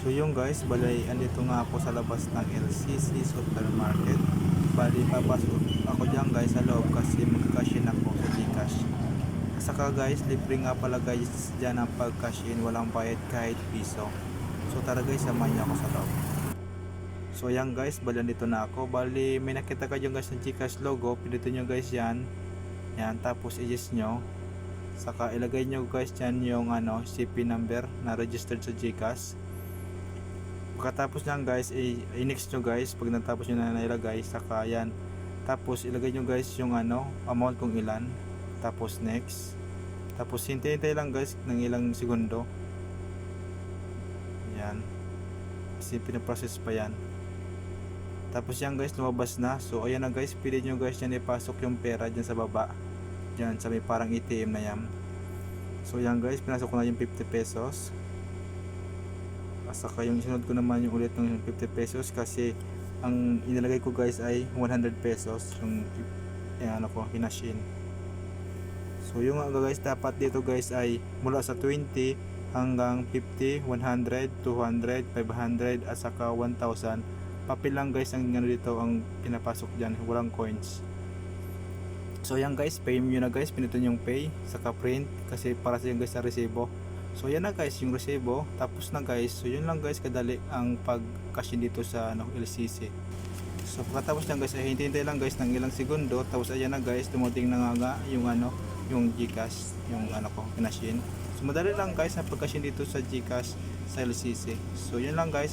So yung guys, balay andito nga ako sa labas ng LCC Supermarket. Bali papasok ako diyan guys sa loob kasi magka-cash in ako sa Gcash. Saka guys, libre nga pala guys diyan ang pag-cash in, walang bayad kahit piso. So tara guys, samahan niyo ako sa loob. So yan guys, bali andito na ako. Bali may nakita kayo guys ng Gcash logo, pindutin nyo guys yan. Yan, tapos i-yes nyo. Saka ilagay nyo guys dyan yung ano, CP number na registered sa Gcash. Pagkatapos nyan guys, i-next nyo guys pag natapos nyo na nailagay. Saka yan. Tapos ilagay nyo guys yung ano, amount kung ilan. Tapos next. Tapos hintay-hintay lang guys ng ilang segundo. Yan. Kasi pinaprocess pa yan. Tapos yan guys, lumabas na. So ayan na guys, pili nyo guys yan ipasok yung pera dyan sa baba. Dyan sa may parang ATM na yan. So yan guys, pinasok ko na yung 50 pesos. Saka yung isunod ko naman yung ulit ng 50 pesos kasi ang inilagay ko guys ay 100 pesos yung yung ano ko, hinash in. So yung mga guys, dapat dito guys ay mula sa 20 hanggang 50, 100, 200, 500 at saka 1,000 papel lang guys ang ano dito ang pinapasok dyan walang coins. So yan guys pay nyo na guys. Pinutin yung pay saka print kasi para sa yung guys sa resibo so yan na guys yung resibo. Tapos na guys so yun lang guys kadali ang pag cash in dito sa ano, LCC so pagkatapos lang guys ay hintay lang guys ng ilang segundo. Tapos ayan na guys dumating na nga, nga yung ano yung Gcash yung ano ko kinash in. So madali lang guys ang pag cash in dito sa Gcash sa LCC so yun lang guys